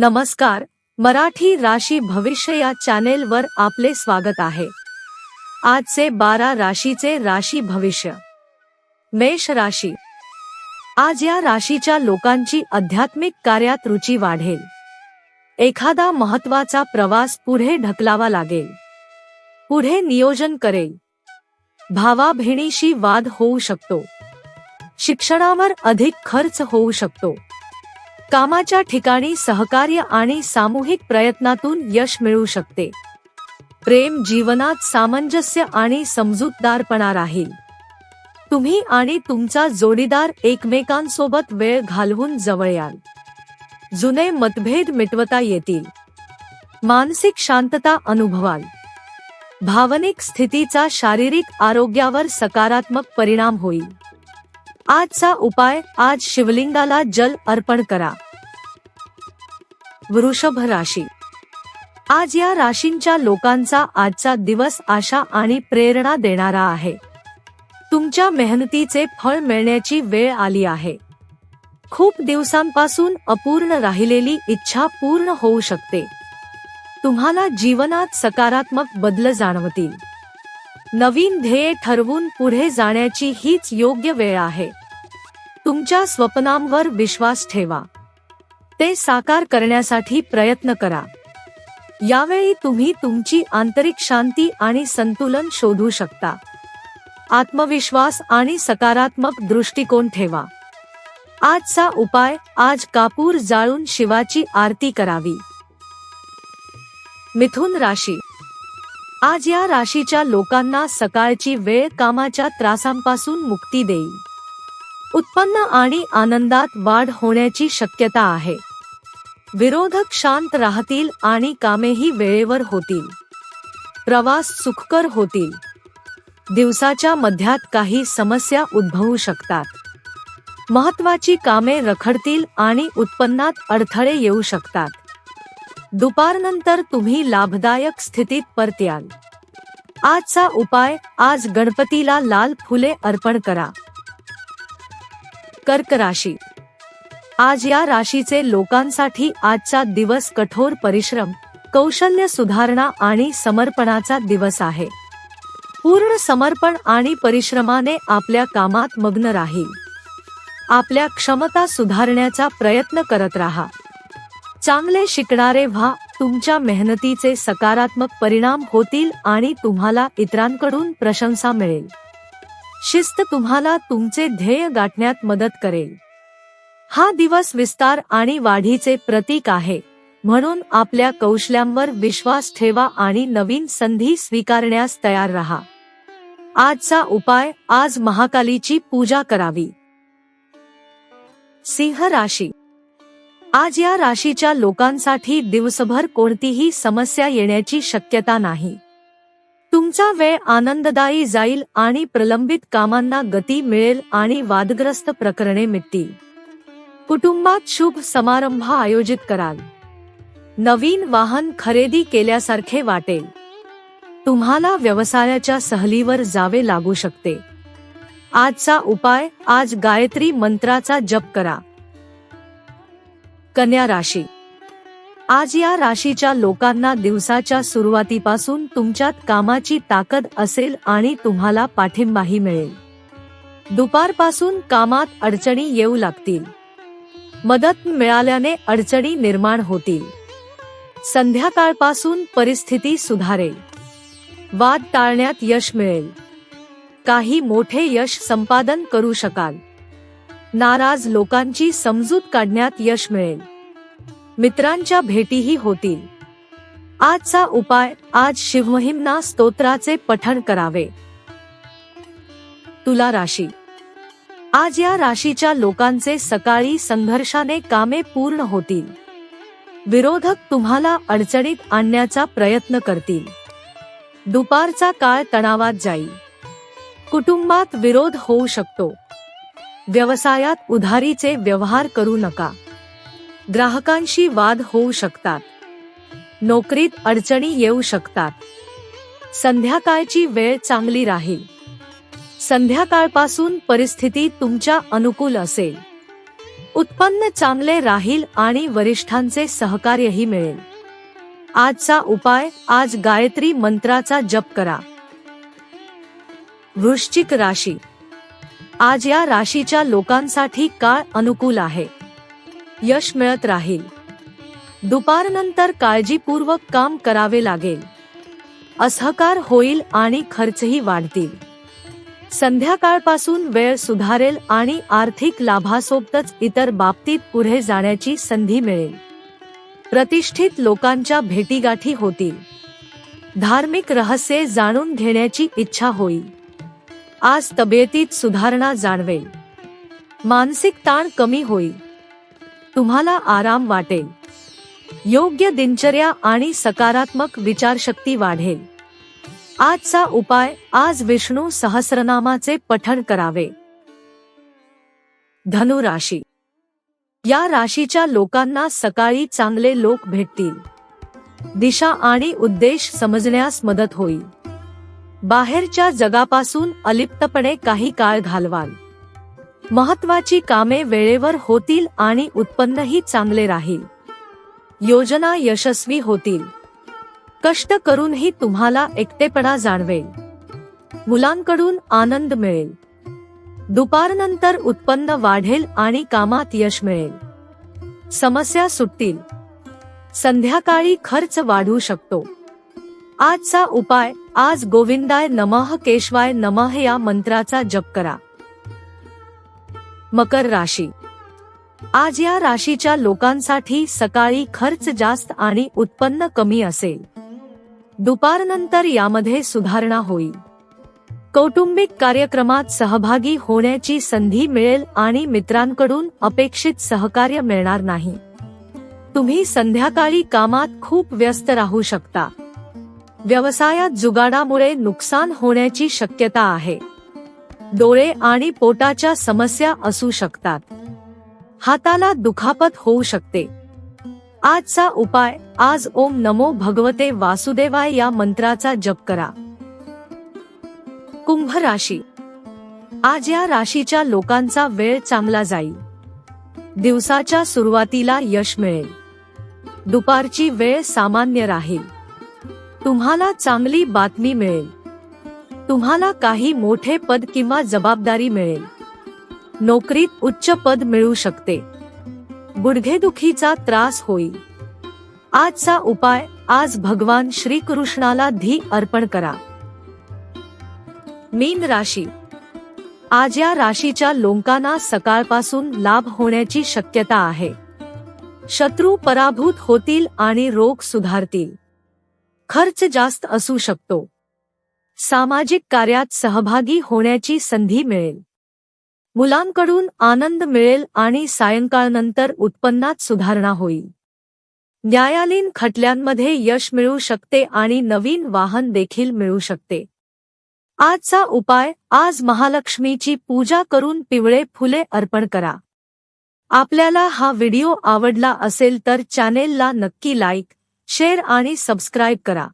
नमस्कार मराठी राशी भविष्य या चॅनेलवर आपले स्वागत आहे. आजचे बारा राशीचे राशी भविष्य. मेष राशी. आज या राशीच्या लोकांची आध्यात्मिक कार्यात रुची वाढेल. एखादा महत्त्वाचा प्रवास पुढे ढकलावा लागेल. पुढे नियोजन करेल. भावाभिणीशी वाद होऊ शकतो. शिक्षणावर अधिक खर्च होऊ शकतो. कामाच्या ठिकाणी सहकार्य आणि सामूहिक प्रयत्नातून यश मिळू शकते. प्रेम जीवनात सामंजस्य आणि समजूतदारपणा राहील. तुम्ही आणि तुमचा जोडीदार एकमेकांसोबत वेळ घालवून जवळ याल. जुने मतभेद मिटवता येतील. मानसिक शांतता अनुभवाल. भावनिक स्थितीचा शारीरिक आरोग्यावर सकारात्मक परिणाम होईल. आजचा उपाय आज शिवलिंगाला जल अर्पण करा. वृषभ राशी. आज या राशींच्या लोकांचा आजचा दिवस आशा आणि प्रेरणा देणारा आहे. तुमच्या मेहनतीचे फळ मिळण्याची वेळ आली आहे. खूप दिवसांपासून अपूर्ण राहिलेली इच्छा पूर्ण होऊ शकते. तुम्हाला जीवनात सकारात्मक बदल जाणवतील. नवीन ध्येय ठरवून पुढे जाण्याची हीच योग्य वेळ आहे. तुमच्या स्वप्नांवर विश्वास ठेवा. ते साकार करण्यासाठी प्रयत्न करा. यावेळी तुम्ही तुमची आंतरिक शांती आणि संतुलन शोधू शकता. आत्मविश्वास आणि सकारात्मक दृष्टिकोन ठेवा. आजचा उपाय आज कापूर जाळून शिवाची आरती करावी. मिथुन राशी. आज या राशीच्या लोकांना सकाळची वेळ कामाच्या त्रासांपासून मुक्ती देईल. उत्पन्न आणि आनंदात वाढ होण्याची शक्यता आहे. विरोधक शांत राहतील आणि कामेही वेळेवर होतील. प्रवास सुखकर होतील. दिवसाच्या मध्यात काही समस्या उद्भवू शकतात. महत्वाची कामे रखडतील आणि उत्पन्नात अडथळे येऊ शकतात. दुपारनंतर तुम्ही लाभदायक स्थितीत परत्याल. आजचा उपाय आज गणपतीला लाल फुले अर्पण करा. कर्क राशी. आज या राशीचे लोकांसाठी आजचा दिवस कठोर परिश्रम कौशल्य सुधारणा आणि समर्पणाचा दिवस आहे. पूर्ण समर्पण आणि परिश्रमाने आपल्या कामात मग्न राहील. आपल्या क्षमता सुधारण्याचा प्रयत्न करत राहा. चांगले शिकणारे व्हा तुमच्या मेहनतीचे सकारात्मक परिणाम होतील आणि तुम्हाला इतरांकडून प्रशंसा मिळेल. शिस्त तुम्हाला तुमचे ध्येय गाठण्यात मदत करेल. हा दिवस विस्तार आणि वाढीचे प्रतीक आहे. म्हणून आपल्या कौशल्यांवर विश्वास ठेवा आणि नवीन संधी स्वीकारण्यास तयार राहा. आजचा उपाय आज महाकालीची पूजा करावी. सिंह राशी. आज या राशीच्या लोकांसाठी दिवसभर कोणतीही समस्या येण्याची शक्यता नाही. तुमचा वेळ आनंददायी जाईल आणि प्रलंबित कामांना गती मिळेल आणि वादग्रस्त प्रकरणे मिटतील. कुटुंबात शुभ समारंभ आयोजित कराल. नवीन वाहन खरेदी केल्यासारखे वाटेल. तुम्हाला व्यवसायाच्या सहलीवर जावे लागू शकते. आजचा उपाय आज गायत्री मंत्राचा जप करा. कन्या राशी आज या राशीच्या लोकांना दिवसाच्या सुरुवातीपासून तुमच्यात कामाची ताकद असेल आणि तुम्हाला पाठिंबाही मिळेल. दुपारपासून कामात अडचणी येऊ लागतील. मदत मिळाल्याने अडचणी निर्माण होतील. संध्याकाळपासून परिस्थिती सुधारेल. वाद टाळण्यात यश मिळेल. काही मोठे यश संपादन करू शकाल. नाराज लोकांची समजूत काढण्यात यश मिळेल. मित्रांच्या भेटीही होतील. आजचा उपाय आज शिवमहिमना स्तोत्राचे पठण करावे. तुला राशी. आज या राशीच्या लोकांचे सकाळी संघर्षाने कामे पूर्ण होतील. विरोधक तुम्हाला अडचणीत आणण्याचा प्रयत्न करतील. दुपारचा काळ तणावात जाईल. कुटुंबात विरोध होऊ शकतो. व्यवसायात उधारीचे व्यवहार करू नका. ग्राहकांशी वाद होऊ शकतात. नोकरीत अडचणी येऊ शकतात. संध्याकाळची वेळ चांगली राहील. संध्याकाळपासून परिस्थिती तुमच्या अनुकूल असेल. उत्पन्न चांगले राहील आणि वरिष्ठांचे सहकार्यही मिळेल. आजचा उपाय आज गायत्री मंत्राचा जप करा. वृश्चिक राशी. आज या राशीच्या लोकांसाठी काळ अनुकूल आहे. यश मिळत राहील. दुपारनंतर काळजीपूर्वक काम करावे लागेल. असहकार होईल आणि खर्चही वाढतील. संध्याकाळपासून वेळ सुधारेल आणि आर्थिक लाभासोबतच इतर बाबतीत पुढे जाण्याची संधी मिळेल. प्रतिष्ठित लोकांच्या भेटीगाठी होतील. धार्मिक रहस्ये जाणून घेण्याची इच्छा होईल. आज तब्येतीत सुधारणा जाणवेल. मानसिक ताण कमी होईल. तुम्हाला आराम वाटेल. योग्य दिनचर्या आणि सकारात्मक विचारशक्ती वाढेल. आजचा उपाय आज विष्णू सहस्रनामाचे पठण करावे. धनु राशी. या राशीच्या लोकांना सकाळी चांगले लोक भेटतील. दिशा आणि उद्देश समजण्यास मदत होईल. बाहेरच्या जगापासून अलिप्तपणे काही काळ घालवाल. महत्वाची कामे वेळेवर होतील आणि उत्पन्नही चांगले राहील. योजना यशस्वी होतील. कष्ट करूनही तुम्हाला एकटेपणा जाणवेल. मुलांकडून आनंद मिळेल. दुपारनंतर उत्पन्न वाढेल आणि कामात यश मिळेल. समस्या सुटतील. संध्याकाळी खर्च वाढू शकतो. आजचा उपाय आज गोविंदाय नमः केशवाय नमः या मंत्राचा जप करा. मकर राशी. आज या राशीच्या लोकांसाठी सकाळी खर्च जास्त आणि उत्पन्न कमी असेल. दुपारनंतर यामध्ये सुधारणा होईल. कौटुंबिक कार्यक्रमात सहभागी होण्याची संधी मिळेल आणि मित्रांकडून अपेक्षित सहकार्य मिळणार नाही. तुम्ही संध्याकाळी कामात खूप व्यस्त राहू शकता. व्यवसायात जुगाडामुळे नुकसान होण्याची शक्यता आहे. डोळे आणि पोटाच्या समस्या असू शकतात. हाताला दुखापत होऊ शकते. आजचा उपाय आज ओम नमो भगवते वासुदेवाय या मंत्राचा जप करा. कुंभ राशी. आज या राशीच्या लोकांचा वेळ चांगला जाईल. दिवसाच्या सुरुवातीला यश मिळेल. दुपारची वेळ सामान्य राहील. तुम्हाला चांगली बातमी मिळेल. तुम्हाला काही मोठे पद किंवा जबाबदारी मिळेल. नोकरीत उच्च पद मिळू शकते. गुडघेदुखीचा त्रास होईल. आजचा उपाय आज भगवान श्रीकृष्णाला धी अर्पण करा. मीन राशी. आज या राशीच्या लोकांना सकाळपासून लाभ होण्याची शक्यता आहे. शत्रू पराभूत होतील आणि रोग सुधारतील. खर्च जास्त असू शकतो. सामाजिक कार्यात सहभागी होण्याची संधी मिळेल. मुलांकडून आनंद मिळेल आणि सायंकाळनंतर उत्पन्नात सुधारणा होईल. न्यायालयीन खटल्यांमध्ये यश मिळू शकते आणि नवीन वाहन देखील मिळू शकते. आजचा उपाय आज महालक्ष्मीची पूजा करून पिवळे फुले अर्पण करा. आपल्याला हा व्हिडिओ आवडला असेल तर चॅनेलला नक्की लाईक शेअर आणि सबस्क्राईब करा.